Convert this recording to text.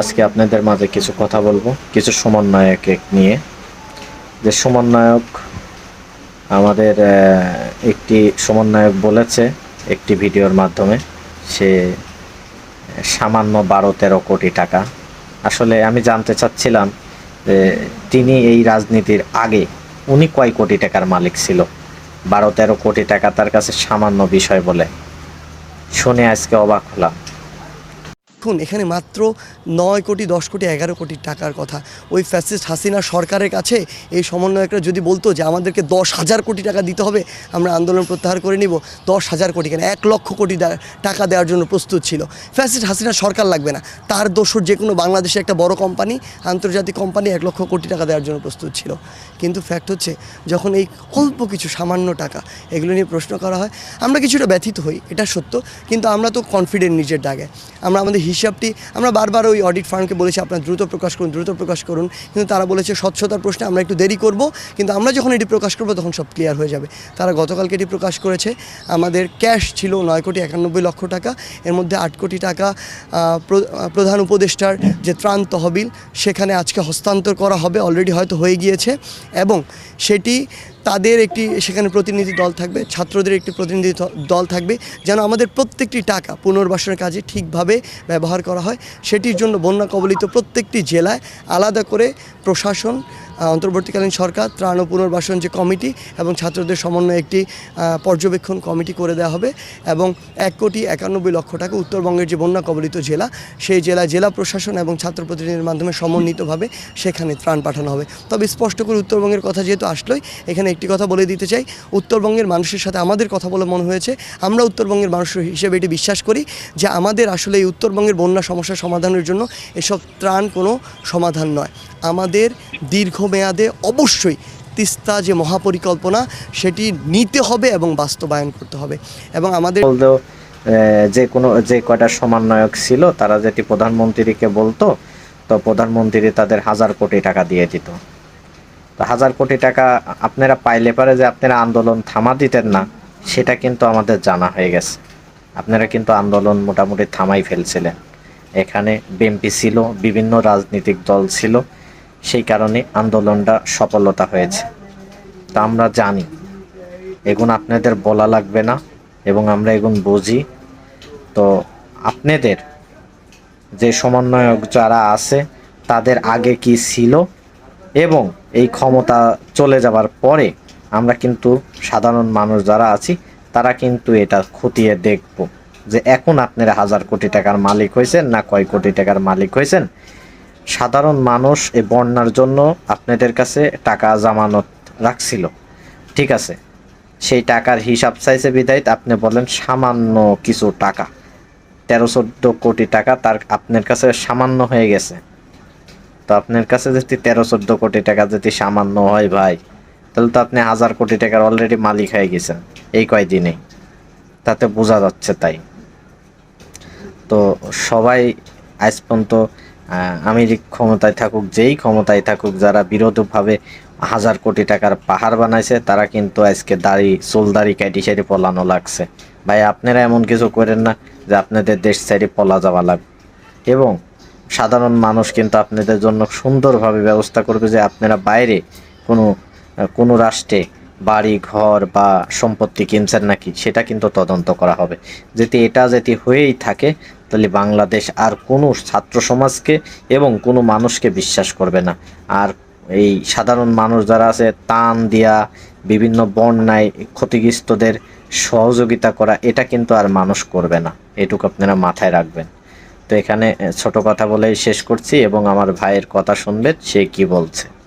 আজকে আপনাদের মাঝে কিছু কথা বলব, কিছু সমন্বয়ক নিয়ে। যে সমন্বয়ক আমাদের একটি সমন্বয়ক বলেছে একটি ভিডিওর মাধ্যমে, সে সামান্য বারো তেরো কোটি টাকা। আসলে আমি জানতে চাচ্ছিলাম, যে তিনি এই রাজনীতির আগে উনি কয় কোটি টাকার মালিক ছিল? বারো তেরো কোটি টাকা তার কাছে সামান্য বিষয় বলে। শুনে আজকে অবাক হলাম। দেখুন, এখানে মাত্র নয় কোটি, দশ কোটি, এগারো কোটি টাকার কথা। ওই ফ্যাসিস্ট হাসিনা সরকারের কাছে এই সমন্বয়করা যদি বলতো যে আমাদেরকে দশ হাজার কোটি টাকা দিতে হবে, আমরা আন্দোলন প্রত্যাহার করে নিব। দশ হাজার কোটি কেন? এক লক্ষ কোটি টাকা দেওয়ার জন্য প্রস্তুত ছিল। ফ্যাসিস্ট হাসিনা সরকার লাগবে না। তার দোষর যে কোনো বাংলাদেশে একটা বড় কোম্পানি, আন্তর্জাতিক কোম্পানি এক লক্ষ কোটি টাকা দেওয়ার জন্য প্রস্তুত ছিল। কিন্তু ফ্যাক্ট হচ্ছে, যখন এই অল্প কিছু সামান্য টাকা, এগুলো নিয়ে প্রশ্ন করা হয়, আমরা কিছুটা ব্যথিত হই, এটা সত্য। কিন্তু আমরা তো কনফিডেন্ট নিজের ডাগে আমরা আমাদের হিসাবটি আমরা বারবার ওই অডিট ফার্মকে বলেছি, আপনারা দ্রুত প্রকাশ করুন, দ্রুত প্রকাশ করুন। কিন্তু তারা বলেছে, স্বচ্ছতার প্রশ্নে আমরা একটু দেরি করব, কিন্তু আমরা যখন এটি প্রকাশ করব, তখন সব ক্লিয়ার হয়ে যাবে। তারা গতকালকে এটি প্রকাশ করেছে। আমাদের ক্যাশ ছিল নয় কোটি একানব্বই লক্ষ টাকা, এর মধ্যে আট কোটি টাকা প্র- প্রধান উপদেষ্টার যে ত্রাণ তহবিল, সেখানে আজকে হস্তান্তর করা হবে অলরেডি হয়তো হয়ে গিয়েছে। এবং সেটি তাদের একটি সেখানে প্রতিনিধি দল থাকবে, ছাত্রদের একটি প্রতিনিধি দল থাকবে, যেন আমাদের প্রত্যেকটি টাকা পুনর্বাসনের কাজে ঠিকভাবে ব্যবহার করা হয়। সেটির জন্য বন্যা কবলিত প্রত্যেকটি জেলায় আলাদা করে প্রশাসন অন্তর্বর্তীকালীন সরকার ত্রাণ ও পুনর্বাসন যে কমিটি এবং ছাত্রদের সমন্বয়ে একটি পর্যবেক্ষণ কমিটি করে দেওয়া হবে এবং এক কোটি একানব্বই লক্ষ টাকা উত্তরবঙ্গের যে বন্যা কবলিত জেলা, সেই জেলা জেলা প্রশাসন এবং ছাত্র প্রতিনিধির মাধ্যমে সমন্বিতভাবে সেখানে ত্রাণ পাঠানো হবে। তবে স্পষ্ট করে উত্তরবঙ্গের কথা যেহেতু আসলোই, এখানে একটি কথা বলে দিতে চাই। উত্তরবঙ্গের মানুষের সাথে আমাদের কথা বলে মনে হয়েছে। আমরা উত্তরবঙ্গের মানুষ হিসেবে এটি বিশ্বাস করি যে আমাদের আসলে এই উত্তরবঙ্গের বন্যা সমস্যা সমাধানের জন্য এসব ত্রাণ কোনো সমাধান নয়। আমাদের দীর্ঘমেয়াদে অবশ্যই তিস্তা যে মহাপরিকল্পনা, সেটি নিতে হবে এবং বাস্তবায়ন করতে হবে। এবং আমাদের যে কোনো, যে কয়টা সমন্বয়ক ছিল, তারা যেটি প্রধানমন্ত্রীকে বলতো, তো প্রধানমন্ত্রী তাদের হাজার কোটি টাকা দিয়ে দিত। তো হাজার কোটি টাকা আপনারা পাইলে পারে যে আপনারা আন্দোলন থামা দিতেন না, সেটা কিন্তু আমাদের জানা হয়ে গেছে। আপনারা কিন্তু আন্দোলন মোটামুটি থামাই ফেলছিলেন। এখানে বিএমপি ছিল, বিভিন্ন রাজনৈতিক দল ছিল সেই কারণে আন্দোলনটা সফলতা হয়েছে। তা আমরা জানি। এগুন আপনাদের বলা লাগবে না এবং আমরা এগুন বুঝি। তো আপনাদের যে সমন্বয়ক যারা আছে, তাদের আগে কি ছিল? এবং এই ক্ষমতা চলে যাবার পরে আমরা কিন্তু সাধারণ মানুষ যারা আছি, তারা কিন্তু এটা খতিয়ে দেখব যে এখন আপনারা হাজার কোটি টাকার মালিক হয়েছেন না কয় কোটি টাকার মালিক হয়েছেন। সাধারণ মানুষ এই বন্যার জন্য আপনাদের কাছে টাকা জামানত রাখছিল। ঠিক আছে? সেই টাকার হিসাব চাইছে বিদায় আপনি বলেন সামান্য কিছু টাকা। তেরো চোদ্দ কোটি টাকা তার আপনার কাছে সামান্য হয়ে গেছে। তো আপনার কাছে যদি তেরো চোদ্দ কোটি টাকা যদি সামান্য হয় ভাই, তাহলে তো আপনি হাজার কোটি টাকার অলরেডি মালিক হয়ে গেছেন এই কয়দিনে। তাতে বোঝা যাচ্ছে তাই। তো সবাই আজ পর্যন্ত আমেরিক ক্ষমতায় থাকুক, যেই ক্ষমতায় থাকুক, যারা বিরোধভাবে হাজার কোটি টাকার পাহাড় বানাইছে, তারা কিন্তু আজকে দাড়ি, চুল দাড়ি কাটি সারি পলানো লাগছে। ভাই, আপনারা এমন কিছু করেন না যে আপনাদের দেশ সাইডে পলা যাওয়া লাগবে। এবং সাধারণ মানুষ কিন্তু আপনাদের জন্য সুন্দরভাবে ব্যবস্থা করবে যে আপনারা বাইরে কোনো কোনো রাষ্ট্রে বাড়ি, ঘর বা সম্পত্তি কিনছেন নাকি, সেটা কিন্তু তদন্ত করা হবে। যদি এটা যদি হয়েই থাকে, তাহলে বাংলাদেশ আর কোনো ছাত্র সমাজকে এবং কোনো মানুষকে বিশ্বাস করবে না। আর এই সাধারণ মানুষ যারা আছে, তান দিয়া, বিভিন্ন বন্যায় ক্ষতিগ্রস্তদের সহযোগিতা করা, এটা কিন্তু আর মানুষ করবে না। এটুকু আপনারা মাথায় রাখবেন। তো এখানে ছোট কথা বলেই শেষ করছি এবং আমার ভাইয়ের কথা শুনবেন, সে কি বলছে।